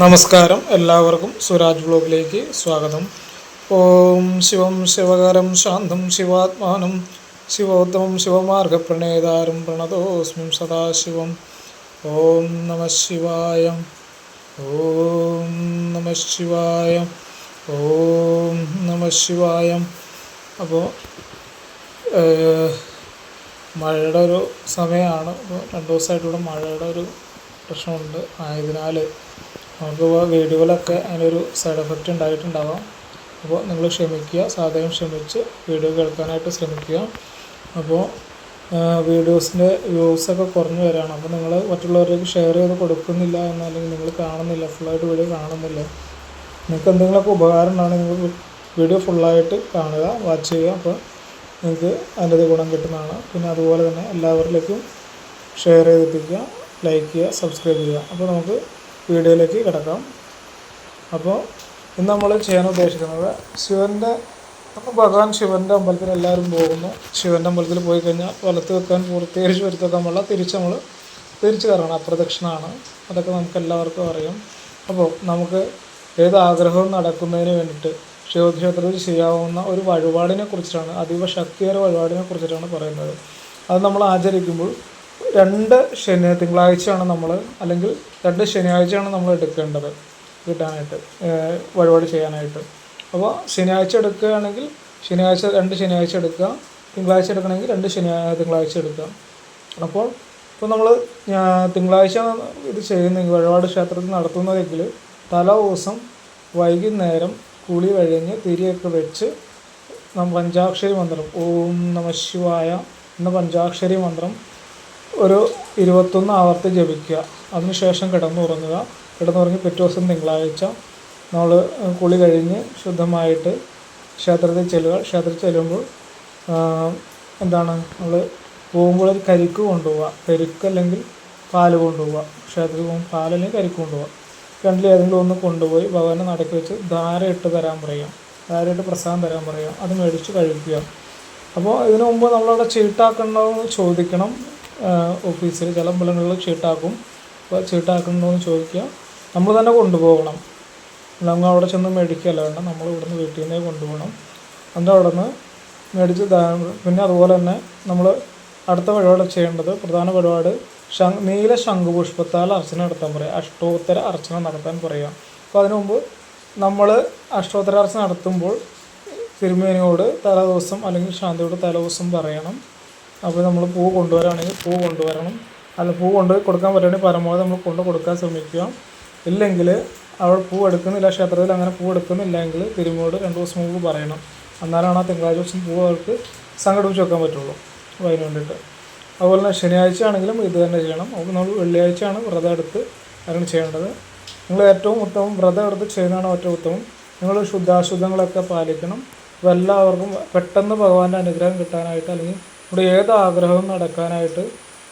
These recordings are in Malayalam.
നമസ്കാരം. എല്ലാവർക്കും സുരാജ് ബ്ലോഗിലേക്ക് സ്വാഗതം. ഓം ശിവം ശിവകരം ശാന്തം ശിവാത്മാനം. ശിവോത്തമം ശിവമാർഗപ്രണേതാരം പ്രണതോസ്മിം സദാശിവം. ഓം നമ ശിവായ. ഓം നമ ശിവായ. ഓം നമ ശിവായ. അപ്പോൾ മഴയുടെ ഒരു സമയമാണ് രണ്ടു രണ്ട് ദിവസമായിട്ട് ഇവിടെ മഴയുടെ ഒരു പ്രശ്നമുണ്ട്. ആയതിനാൽ നമുക്ക് വീഡിയോകളൊക്കെ അതിനൊരു സൈഡ് എഫക്റ്റ് ഉണ്ടായിട്ടുണ്ടാവാം. അപ്പോൾ നിങ്ങൾ ക്ഷമിക്കുക സാധനം ക്ഷമിച്ച് വീഡിയോ കേൾക്കാനായിട്ട് ശ്രമിക്കുക. അപ്പോൾ വീഡിയോസിന്റെ വ്യൂസൊക്കെ കുറഞ്ഞു വരികയാണ്. അപ്പോൾ നിങ്ങൾ മറ്റുള്ളവർക്ക് ഷെയർ ചെയ്ത് കൊടുക്കുന്നില്ല എന്നല്ലെങ്കിൽ നിങ്ങൾ കാണുന്നില്ല ഫുള്ളായിട്ട് വീഡിയോ കാണുന്നില്ല. നിങ്ങൾക്ക് എന്തെങ്കിലുമൊക്കെ ഉപകാരം ഉണ്ടാണെങ്കിൽ നിങ്ങൾ വീഡിയോ ഫുള്ളായിട്ട് കാണുക വാച്ച് ചെയ്യുക. അപ്പോൾ നിങ്ങൾക്ക് അതിന്റെ ഗുണം കിട്ടുന്നതാണ്. പിന്നെ അതുപോലെ തന്നെ എല്ലാവരിലേക്കും ഷെയർ ചെയ്തിപ്പിക്കുക ലൈക്ക് ചെയ്യുക സബ്സ്ക്രൈബ് ചെയ്യുക. അപ്പോൾ നമുക്ക് വീഡിയോയിലേക്ക് കിടക്കാം. അപ്പോൾ ഇന്ന് നമ്മൾ ചെയ്യാൻ ഉദ്ദേശിക്കുന്നത് ശിവന്റെ ഭഗവാൻ ശിവന്റെ അമ്പലത്തിൽ എല്ലാവരും പോകുന്നു. ശിവന്റെ അമ്പലത്തിൽ പോയി കഴിഞ്ഞാൽ വലത്ത് വെക്കാൻ പൂർത്തീകരിച്ച് വരുത്ത് വെക്കാൻ തിരിച്ച് നമ്മൾ തിരിച്ചു കയറണം. അപ്രദക്ഷിണമാണ് അതൊക്കെ നമുക്ക് എല്ലാവർക്കും അറിയാം. അപ്പോൾ നമുക്ക് ഏത് ആഗ്രഹവും നടക്കുന്നതിന് വേണ്ടിയിട്ട് ശിവക്ഷേത്രത്തിൽ ചെയ്യാവുന്ന ഒരു വഴിപാടിനെ കുറിച്ചിട്ടാണ് അതീവ ശക്തിയേറെ വഴിപാടിനെ കുറിച്ചിട്ടാണ് പറയുന്നത്. അത് നമ്മൾ ആചരിക്കുമ്പോൾ രണ്ട് ശനി തിങ്കളാഴ്ചയാണ് നമ്മൾ അല്ലെങ്കിൽ രണ്ട് ശനിയാഴ്ചയാണ് നമ്മൾ എടുക്കേണ്ടത് കിട്ടാനായിട്ട് വഴിപാട് ചെയ്യാനായിട്ട്. അപ്പോൾ ശനിയാഴ്ച എടുക്കുകയാണെങ്കിൽ ശനിയാഴ്ച രണ്ട് ശനിയാഴ്ച എടുക്കുക തിങ്കളാഴ്ച എടുക്കണമെങ്കിൽ രണ്ട് ശനി തിങ്കളാഴ്ച എടുക്കുക. അപ്പോൾ ഇപ്പോൾ നമ്മൾ തിങ്കളാഴ്ച ഇത് ചെയ്യുന്നെങ്കിൽ വഴിപാട് ക്ഷേത്രത്തിൽ നടത്തുന്നതെങ്കിൽ തലേ ദിവസം വൈകുന്നേരം കുളി കഴിഞ്ഞ് തിരിയൊക്കെ വെച്ച് നാം പഞ്ചാക്ഷരി മന്ത്രം ഓം നമ ശിവായ എന്ന പഞ്ചാക്ഷരി മന്ത്രം ഒരു ഇരുപത്തൊന്ന് ആവർത്തി ജപിക്കുക. അതിനുശേഷം കിടന്നുറങ്ങുക. കിടന്നുറങ്ങി പിറ്റേ ദിവസം തിങ്കളാഴ്ച നമ്മൾ കുളി കഴിഞ്ഞ് ശുദ്ധമായിട്ട് ക്ഷേത്രത്തിൽ ചെല്ലുക. ക്ഷേത്രത്തിൽ ചെല്ലുമ്പോൾ എന്താണ് നമ്മൾ പോകുമ്പോൾ ഒരു കരിക്ക് കൊണ്ടുപോവുക. കരിക്ക് അല്ലെങ്കിൽ പാൽ കൊണ്ടുപോവുക. ക്ഷേത്രത്തിൽ പോകുമ്പോൾ പാലല്ലെങ്കിൽ കരിക്ക് കൊണ്ടുപോവുക. രണ്ടിൽ ഏതെങ്കിലും ഒന്ന് കൊണ്ടുപോയി ഭഗവാനെ നടക്കി വെച്ച് ധാര ഇട്ട് തരാൻ പറയാം ധാര ഇട്ട് പ്രസാദം തരാൻ പറയാം അത് മേടിച്ച് കഴിക്കുക. അപ്പോൾ ഇതിനു മുമ്പ് നമ്മളവിടെ ചീട്ടാക്കണമെന്ന് ചോദിക്കണം. ഓഫീസിൽ ചില അമ്പലങ്ങളിൽ ചീട്ടാക്കും. അപ്പോൾ ചീട്ടാക്കണോ എന്ന് ചോദിക്കുക. നമ്മൾ തന്നെ കൊണ്ടുപോകണം. നമ്മൾ അവിടെ ചെന്ന് മേടിക്കുകയല്ല വേണ്ട നമ്മൾ ഇവിടുന്ന് വീട്ടിൽ നിന്നേ കൊണ്ടുപോകണം. എന്നിട്ട് അവിടെ നിന്ന് മേടിച്ച് പിന്നെ അതുപോലെ തന്നെ നമ്മൾ അടുത്ത പരിപാടി ചെയ്യേണ്ടത് പ്രധാന പരിപാട് ശങ് നീല ശംഖുപുഷ്പത്താൽ അർച്ചന നടത്താൻ പറയുക അഷ്ടോത്തര അർച്ചന നടത്താൻ പറയുക അപ്പോൾ അതിനു മുമ്പ് നമ്മൾ അഷ്ടോത്തര അർച്ചന നടത്തുമ്പോൾ തിരുമേനിയോട് തലേ ദിവസം അല്ലെങ്കിൽ ശാന്തിയോട് തലേ ദിവസം പറയണം. അപ്പോൾ നമ്മൾ പൂ കൊണ്ടുവരാണെങ്കിൽ പൂ കൊണ്ടുവരണം. അല്ല പൂ കൊണ്ട് കൊടുക്കാൻ പറ്റുകയാണെങ്കിൽ പരമാവധി നമ്മൾ കൊണ്ട് കൊടുക്കാൻ ശ്രമിക്കുക. ഇല്ലെങ്കിൽ അവൾ പൂ എടുക്കുന്നില്ല ക്ഷേത്രത്തിൽ അങ്ങനെ പൂ എടുക്കുന്നില്ലെങ്കിൽ തിരുമോട് രണ്ട് ദിവസം മുമ്പ് പറയണം. എന്നാലാണ് ആ തിങ്കളാഴ്ച ദിവസം പൂ അവർക്ക് സംഘടിപ്പിച്ച് വെക്കാൻ പറ്റുള്ളൂ അപ്പോൾ അതിന് വേണ്ടിയിട്ട്. അതുപോലെ തന്നെ ശനിയാഴ്ച ആണെങ്കിലും ഇത് തന്നെ ചെയ്യണം. അപ്പോൾ നമ്മൾ വെള്ളിയാഴ്ചയാണ് വ്രതം എടുത്ത് അതിന് ചെയ്യേണ്ടത്. നിങ്ങൾ ഏറ്റവും ഉത്തമം വ്രതം എടുത്ത് ചെയ്യുന്നതാണ് ഏറ്റവും ഉത്തമം. നിങ്ങൾ ശുദ്ധാശുദ്ധങ്ങളൊക്കെ പാലിക്കണം. അപ്പോൾ എല്ലാവർക്കും പെട്ടെന്ന് ഭഗവാന്റെ അനുഗ്രഹം കിട്ടാനായിട്ട് അല്ലെങ്കിൽ നമ്മുടെ ഏത് ആഗ്രഹവും നടക്കാനായിട്ട്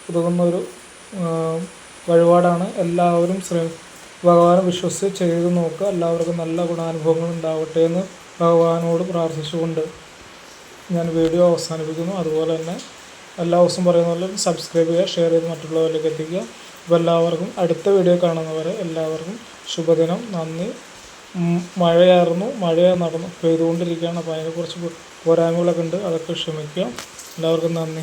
ഉതകുന്ന ഒരു ആ, വഴിപാടാണ്. എല്ലാവരും ശ്രീ ഭഗവാനെ വിശ്വസിച്ച് ചെയ്ത് നോക്കുക. എല്ലാവർക്കും നല്ല ഗുണാനുഭവങ്ങൾ ഉണ്ടാവട്ടെ എന്ന് ഭഗവാനോട് പ്രാർത്ഥിച്ചുകൊണ്ട് ഞാൻ വീഡിയോ അവസാനിപ്പിക്കുന്നു. അതുപോലെ തന്നെ എല്ലാ ദിവസവും പറയുന്ന പോലെ സബ്സ്ക്രൈബ് ചെയ്യുക ഷെയർ ചെയ്ത് മറ്റുള്ളവരിലേക്ക് എത്തിക്കുക. അപ്പോൾ എല്ലാവർക്കും അടുത്ത വീഡിയോ കാണുന്നവരെ എല്ലാവർക്കും ശുഭദിനം. നന്ദി. മഴയായിരുന്നു മഴ നടന്നു പെയ്തുകൊണ്ടിരിക്കുകയാണ്. അപ്പോൾ അതിനെക്കുറിച്ച് പോരായ്മകളൊക്കെ ഉണ്ട്. അതൊക്കെ ക്ഷമിക്കുക എല്ലാവർക്കും നന്ദി.